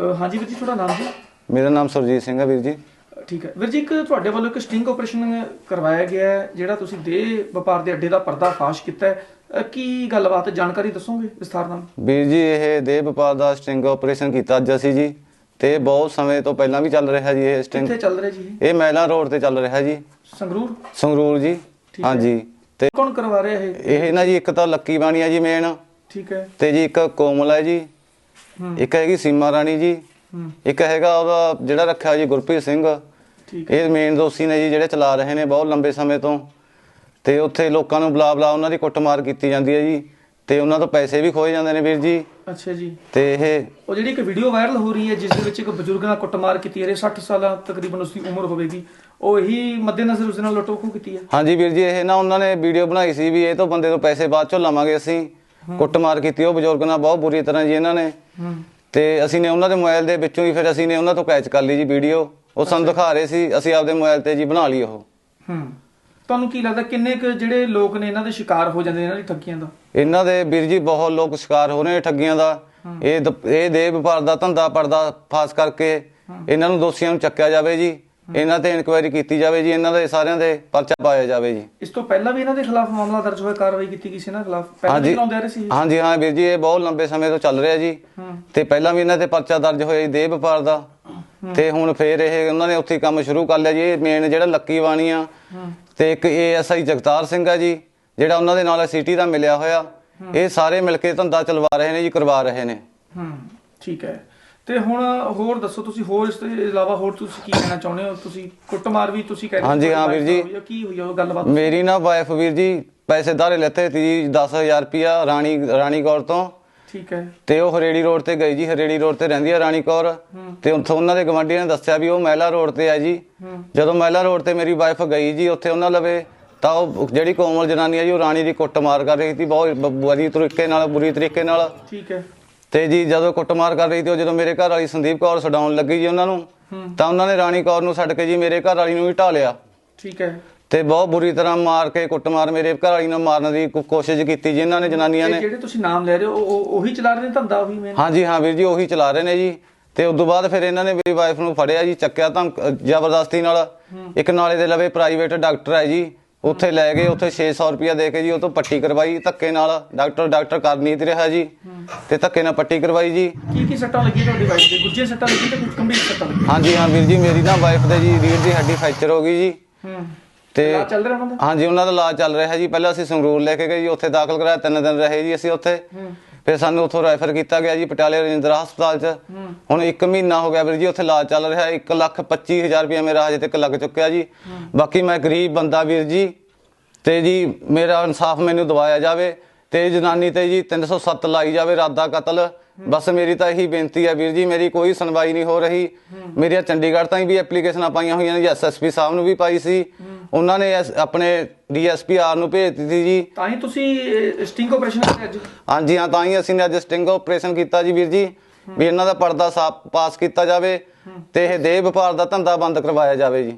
ਹਾਂਜੀ ਵੀਰ ਜੀ ਤੁਹਾਡਾ ਨਾਮ ਜੀ ਮੇਰਾ ਨਾਮ ਸੁਰਜੀਤ ਸਿੰਘ ਹੈ ਵੀਰ ਜੀ। ਠੀਕ ਹੈ। ਵੀਰ ਜੀ ਇੱਕ ਤੁਹਾਡੇ ਵੱਲੋਂ ਇੱਕ ਸਟਿੰਗ ਆਪਰੇਸ਼ਨ ਕਰਵਾਇਆ ਗਿਆ ਹੈ ਜਿਹੜਾ ਤੁਸੀਂ ਦੇਹ ਵਪਾਰ ਦੇ ਅੱਡੇ ਦਾ ਪਰਦਾ ਫਾਸ਼ ਕੀਤਾ ਹੈ। ਕੀ ਗੱਲਬਾਤ ਹੈ? ਜਾਣਕਾਰੀ ਦੱਸੋਗੇ ਵਿਸਥਾਰ ਨਾਲ? ਵੀਰ ਜੀ ਇਹ ਦੇਹ ਵਪਾਰ ਦਾ ਸਟਿੰਗ ਆਪਰੇਸ਼ਨ ਕੀਤਾ ਅੱਜ ਅਸੀਂ ਜੀ ਤੇ ਬਹੁਤ ਸਮੇਂ ਤੋਂ ਪਹਿਲਾਂ ਵੀ ਚੱਲ ਰਿਹਾ ਜੀ ਇਹ ਸਟਿੰਗ। ਕਿੱਥੇ ਚੱਲ ਰਿਹਾ ਜੀ ਇਹ? ਇਹ ਮਹਿਲਾ ਰੋਡ ਤੇ ਚੱਲ ਰਿਹਾ ਜੀ। ਸੰਗਰੂਰ? ਸੰਗਰੂਰ ਜੀ ਠੀਕ ਹੈ। ਹਾਂਜੀ। ਤੇ ਕੌਣ ਕਰਵਾ ਰਿਹਾ ਇਹ? ਇਹ ਨਾ ਜੀ ਇੱਕ ਤਾਂ ਲੱਕੀ ਬਾਣੀ ਹੈ ਜੀ ਮੇਨ ਠੀਕ ਹੈ। ਤੇ ਜੀ ਇੱਕ ਕੋਮਲ ਹੈ ਜੀ। ਇੱਕ ਹੈਗੀ ਸੀਮਾ ਰਾਣੀ ਜੀ ਇੱਕ ਹੈਗਾ ਉਹਦਾ ਜਿਹੜਾ ਰੱਖਿਆ ਜੀ ਗੁਰਪ੍ਰੀਤ ਸਿੰਘ। ਇਹ ਮੇਨ ਦੋਸ਼ੀ ਨੇ ਜੀ ਜਿਹੜੇ ਚਲਾ ਰਹੇ ਨੇ ਬਹੁਤ ਲੰਬੇ ਸਮੇਂ ਤੋਂ। ਤੇ ਉੱਥੇ ਲੋਕਾਂ ਨੂੰ ਬੁਲਾ ਬੁਲਾ ਉਹਨਾਂ ਦੀ ਕੁੱਟਮਾਰ ਕੀਤੀ ਜਾਂਦੀ ਹੈ ਜੀ। ਤੇ ਉਹਨਾਂ ਤੋਂ ਪੈਸੇ ਵੀ ਖੋਏ ਜਾਂਦੇ ਨੇ ਵੀਰ ਜੀ। ਅੱਛਾ ਜੀ। ਤੇ ਇਹ ਉਹ ਜਿਹੜੀ ਇੱਕ ਵੀਡੀਓ ਵਾਇਰਲ ਹੋ ਰਹੀ ਹੈ ਜਿਸ ਦੇ ਵਿੱਚ ਇੱਕ ਬਜ਼ੁਰਗ ਨਾਲ ਕੁੱਟਮਾਰ ਕੀਤੀ ਹੈ 60 ਸਾਲਾਂ ਤਕਰੀਬਨ ਉਸ ਦੀ ਉਮਰ ਹੋਵੇਗੀ। ਉਹ ਇਹੀ ਮੱਦੇਨਜ਼ਰ ਉਸ ਨਾਲ ਲੁੱਟ ਖੋਹ ਕੀਤੀ ਹੈ? ਹਾਂਜੀ ਵੀਰ ਜੀ ਇਹ ਨਾ ਉਹਨਾਂ ਨੇ ਵੀਡੀਓ ਬਣਾਈ ਸੀ ਵੀ ਇਹ ਤੋਂ ਬੰਦੇ ਤੋਂ ਪੈਸੇ ਬਾਅਦ ਚੋਂ ਲਵਾਂਗੇ ਅਸੀਂ। ਕੁੱਟਮਾਰ ਕੀਤੀ ਉਹ ਬਜ਼ੁਰਗ ਨਾਲ ਬਹੁਤ ਬੁਰੀ ਤਰ੍ਹਾਂ ਜੀ ਇਹਨਾਂ ਨੇ। ਤੇ ਅਸੀਂ ਨੇ ਉਹਨਾਂ ਦੇ ਮੋਬਾਈਲ ਦੇ ਵਿੱਚੋਂ ਹੀ ਫਿਰ ਅਸੀਂ ਨੇ ਉਹਨਾਂ ਤੋਂ ਕੈਚ ਕਰ ਲਈ ਜੀ ਵੀਡੀਓ। ਉਹ ਸਾਨੂੰ ਦਿਖਾ ਰਹੇ ਸੀ ਅਸੀਂ ਆਪਦੇ ਮੋਬਾਈਲ ਤੇ ਜੀ ਬਣਾ ਲਈ ਉਹ। ਹੂੰ। ਤੁਹਾਨੂੰ ਕੀ ਲੱਗਦਾ ਕਿੰਨੇ ਕੁ ਜਿਹੜੇ ਲੋਕ ਨੇ ਇਹਨਾਂ ਦੇ ਸ਼ਿਕਾਰ ਹੋ ਜਾਂਦੇ ਇਹਨਾਂ ਦੀ ਠੱਗੀਆਂ ਦਾ ਇਹਨਾਂ ਦੇ ਵੀਰ ਜੀ ਬਹੁਤ ਲੋਕ ਸ਼ਿਕਾਰ ਹੋ ਰਹੇ ਨੇ ਠੱਗੀਆਂ ਦਾ। ਇਹ ਇਹ ਦੇ ਵਪਾਰ ਦਾ ਧੰਦਾ ਪਰਦਾ ਫਾਸ ਕਰਕੇ ਇਹਨਾਂ ਨੂੰ ਦੋਸ਼ੀਆਂ ਨੂੰ ਚੱਕਿਆ ਜਾਵੇ ਜੀ। ਇਹਨਾਂ ਤੇ ਇਨਕੁਆਇਰੀ ਕੀਤੀ ਜਾਵੇ ਜੀ ਇਹਨਾਂ ਦੇ ਸਾਰਿਆਂ ਦੇ ਪਰਚਾ ਪਾਇਆ ਜਾਵੇ ਜੀ। ਇਸ ਤੋਂ ਪਹਿਲਾਂ ਵੀ ਇਹਨਾਂ ਦੇ ਖਿਲਾਫ ਮਾਮਲਾ ਦਰਜ ਹੋਇਆ ਕਾਰਵਾਈ ਕੀਤੀ ਗਈ ਸੀ ਇਹਨਾਂ ਖਿਲਾਫ? ਪਹਿਲਾਂ ਵੀ ਲਾਉਂਦੇ ਆ ਰਹੇ ਸੀ? ਹਾਂਜੀ ਹਾਂ ਵੀਰ ਜੀ ਇਹ ਬਹੁਤ ਲੰਬੇ ਸਮੇਂ ਤੋਂ ਚੱਲ ਰਿਹਾ ਜੀ। ਤੇ ਪਹਿਲਾਂ ਵੀ ਇਹਨਾਂ ਤੇ ਪਰਚਾ ਦਰਜ ਹੋਇਆ ਜੀ ਦੇਹ ਵਪਾਰ ਦਾ। ਤੇ ਹੁਣ ਫੇਰ ਇਹ ਉਹਨਾਂ ਨੇ ਉੱਥੇ ਕੰਮ ਸ਼ੁਰੂ ਕਰ ਲਿਆ ਜੀ ਇਹ ਮੇਨ ਜਿਹੜਾ ਲੱਕੀ ਵਾਣੀ ਆ। ਤੇ ਇੱਕ ਏਐਸਆਈ ਜਗਤਾਰ ਸਿੰਘ ਆ ਜੀ ਜਿਹੜਾ ਉਹਨਾਂ ਦੇ ਨਾਲ ਸਿਟੀ ਦਾ ਮਿਲਿਆ ਹੋਇਆ। ਇਹ ਸਾਰੇ ਮਿਲ ਕੇ ਧੰਦਾ ਚਲਵਾ ਰਹੇ ਨੇ ਜੀ ਕਰਵਾ ਰਹੇ ਨੇ। ਹੂੰ ਠੀਕ ਹੈ। ਤੇ ਹੁਣ ਹੋਰ ਦੱਸੋ ਤੁਸੀਂ ਹੋਰ ਇਸ ਤੋਂ ਇਲਾਵਾ ਹੋਰ ਤੁਸੀਂ ਕੀ ਕਹਿਣਾ ਚਾਹੁੰਦੇ ਹੋ? ਤੁਸੀਂ ਕੁੱਟਮਾਰ ਵੀ ਤੁਸੀਂ ਕਹਿੰਦੇ ਹਾਂਜੀ, ਹਾਂ ਵੀਰ ਜੀ। ਕੀ ਹੋਈ ਉਹ ਗੱਲਬਾਤ ਮੇਰੀ ਨਾ ਵਾਈਫ ਵੀਰ ਜੀ ਪੈਸੇ ਧਾਰੇ ਲੈਤੇ ਜੀ 10000 ਰੁਪਿਆ ਰਾਣੀ ਰਾਣੀ ਕੌਰ ਤੋਂ। ਠੀਕ ਹੈ। ਤੇ ਉਹ ਹਰੇੜੀ ਰੋਡ ਤੇ ਗਈ ਜੀ ਹਰੇੜੀ ਰੋਡ ਤੇ ਰਹਿੰਦੀ ਆ ਰਾਣੀ ਕੌਰ। ਹੂੰ। ਤੇ ਉੱਥੋਂ ਉਹਨਾਂ ਦੇ ਗਵਾਂਢੀਆਂ ਨੇ ਦੱਸਿਆ ਵੀ ਉਹ ਮਹਿਲਾ ਰੋਡ ਤੇ ਆ ਜੀ। ਹੂੰ। ਜਦੋਂ ਮਹਿਲਾ ਰੋਡ ਤੇ ਮੇਰੀ ਵਾਈਫ ਗਈ ਜੀ ਉੱਥੇ ਉਹਨਾਂ ਲਵੇ ਤਾਂ ਉਹ ਜਿਹੜੀ ਕੋਮਲ ਜਨਾਨੀ ਆ ਜੀ ਉਹ ਰਾਣੀ ਦੀ ਕੁੱਟਮਾਰ ਕਰ ਰਹੀ ਸੀ ਬਹੁਤ ਬੁਰੀ ਤਰੀਕੇ ਨਾਲ ਬੁਰੀ ਤਰੀਕੇ ਨਾਲ। ਠੀਕ ਹੈ। ਤੇ ਜੀ ਜਦੋਂ ਕੁੱਟਮਾਰ ਕਰ ਰਹੀ ਤੇ ਉਹ ਜਦੋਂ ਮੇਰੇ ਘਰ ਵਾਲੀ ਸੰਦੀਪ ਕੌਰ ਛਡਾਉਣ ਲੱਗੀ ਜੀ ਉਹਨਾਂ ਨੂੰ ਤਾਂ ਉਹਨਾਂ ਨੇ ਰਾਣੀ ਕੌਰ ਨੂੰ ਛੱਡ ਕੇ ਜੀ ਮੇਰੇ ਘਰ ਵਾਲੀ ਨੂੰ ਵੀ ਢਾ ਲਿਆ। ਠੀਕ ਹੈ। ਤੇ ਬਹੁਤ ਬੁਰੀ ਤਰ੍ਹਾਂ ਮਾਰ ਕੇ ਕੁੱਟਮਾਰ ਮੇਰੇ ਘਰ ਵਾਲੀ ਨੂੰ ਮਾਰਨ ਦੀ ਕੋਸ਼ਿਸ਼ ਕੀਤੀ ਜੀ ਇਹਨਾਂ ਨੇ ਜਨਾਨੀਆਂ ਨੇ। ਜਿਹੜੇ ਤੁਸੀਂ ਨਾਮ ਲੈ ਰਹੇ ਹੋ ਉਹ- ਉਹ ਚਲਾ ਰਹੇ ਨੇ ਧੰਦਾ ਉਹੀ ਮੇਨ ਹਾਂਜੀ ਹਾਂ ਵੀਰ ਜੀ ਉਹੀ ਚਲਾ ਰਹੇ ਨੇ ਜੀ। ਤੇ ਉਸ ਤੋਂ ਬਾਅਦ ਫਿਰ ਇਹਨਾਂ ਨੇ ਮੇਰੀ ਵਾਈਫ ਨੂੰ ਫੜਿਆ ਜੀ ਚੱਕਿਆ ਤਾਂ ਜ਼ਬਰਦਸਤੀ ਨਾਲ। ਇੱਕ ਨਾਲੇ ਦੇ ਲਵੇ ਪ੍ਰਾਈਵੇਟ ਡਾਕਟਰ ਹੈ ਜੀ। ਉੱਥੇ ਲੈ ਗਏ ਉੱਥੇ 600 ਰੁਪਇਆ ਦੇ ਕੇ ਜੀ ਉਹ ਤੋਂ ਪੱਟੀ ਕਰਵਾਈ ਧੱਕੇ ਨਾਲ। ਡਾਕਟਰ ਡਾਕਟਰ ਕਰ ਨਹੀਂ ਤੇ ਰਿਹਾ ਜੀ। ਤੇ ਧੱਕੇ ਨਾਲ ਪੱਟੀ ਕਰਵਾਈ ਜੀ। ਕੀ ਕੀ ਸੱਟਾਂ ਲੱਗੀਆਂ ਤੁਹਾਡੀ ਵਾਈਫ ਦੇ? ਗੁੱਜੇ ਸੱਟਾਂ ਲੱਗੀਆਂ ਤੇ ਕੁਝ ਗੰਭੀਰ ਸੱਟਾਂ ਲੱਗੀਆਂ? ਹਾਂਜੀ ਹਾਂ ਵੀਰ ਜੀ ਮੇਰੀ ਨਾ ਵਾਈਫ ਦੇ ਜੀ ਰੀੜ ਦੀ ਹੱਡੀ ਫ੍ਰੈਕਚਰ ਹੋ ਗਈ ਜੀ। ਹੂੰ। ਤੇ ਇਲਾਜ ਚੱਲ ਰਿਹਾ ਉਹਨਾਂ ਦਾ? ਹਾਂਜੀ ਉਹਨਾਂ ਦਾ ਇਲਾਜ ਚੱਲ ਰਿਹਾ ਜੀ। ਪਹਿਲਾਂ ਅਸੀਂ ਸੰਗਰੂਰ ਲੈ ਕੇ ਗਏ ਜੀ ਉੱਥੇ ਦਾਖਲ ਕਰਾਇਆ ਤਿੰਨ ਦਿਨ ਰਹੇ ਜੀ ਅਸੀਂ ਉੱਥੇ। ਹੂੰ। ਫਿਰ ਸਾਨੂੰ ਉੱਥੋਂ ਰੈਫਰ ਕੀਤਾ ਗਿਆ ਜੀ ਪਟਿਆਲੇ ਰਜਿੰਦਰਾ ਹਸਪਤਾਲ 'ਚ। ਹੁਣ 1 ਮਹੀਨਾ ਹੋ ਗਿਆ ਵੀਰ ਜੀ, ਉੱਥੇ ਇਲਾਜ ਚੱਲ ਰਿਹਾ 1 ਲੱਖ 25 ਹਜ਼ਾਰ ਰੁਪਇਆ ਮੇਰਾ ਹਜੇ ਤੱਕ ਲੱਗ ਚੁੱਕਿਆ ਜੀ। ਬਾਕੀ ਮੈਂ ਗਰੀਬ ਬੰਦਾ ਵੀਰ ਜੀ, ਤੇ ਜੀ ਮੇਰਾ ਇਨਸਾਫ ਮੈਨੂੰ ਦਵਾਇਆ ਜਾਵੇ, ਤੇ ਜਨਾਨੀ ਤੇ ਜੀ 307 ਲਾਈ ਜਾਵੇ ਰਾਦਾ ਕਤਲ। ਬਸ ਮੇਰੀ ਤਾਂ ਇਹੀ ਬੇਨਤੀ ਹੈ ਵੀਰ ਜੀ, ਮੇਰੀ ਕੋਈ ਸੁਣਵਾਈ ਨਹੀਂ ਹੋ ਰਹੀ। ਮੇਰੀਆਂ ਚੰਡੀਗੜ੍ਹ ਤਾਈਂ ਵੀ ਐਪਲੀਕੇਸ਼ਨਾਂ ਪਾਈਆਂ ਹੋਈਆਂ ਨੇ, ਜੀ ਐਸਐਸਪੀ ਸਾਹਿਬ ਨੂੰ ਵੀ ਪਾਈ ਸੀ। ਉਹਨਾਂ ਨੇ ਐਸ- ਆਪਣੇ ਡੀਐਸਪੀ ਆਰ ਨੂੰ ਭੇਜ ਦਿੱਤੀ ਜੀ। ਤਾਂ ਹੀ ਤੁਸੀਂ ਸਟਿੰਗ ਆਪਰੇਸ਼ਨ ਕਰਿਆ ਅੱਜ? ਹਾਂਜੀ ਹਾਂ ਤਾਂ ਹੀ ਅਸੀਂ ਨੇ ਅੱਜ ਸਟਿੰਗ ਆਪਰੇਸ਼ਨ ਕੀਤਾ ਜੀ ਵੀਰ ਜੀ। ਵੀ ਇਹਨਾਂ ਦਾ ਪਰਦਾ ਸਾਫ਼ ਪਾਸ ਕੀਤਾ ਜਾਵੇ ਤੇ ਇਹ ਦੇਹ ਵਪਾਰ ਦਾ ਧੰਦਾ ਬੰਦ ਕਰਵਾਇਆ ਜਾਵੇ ਜੀ।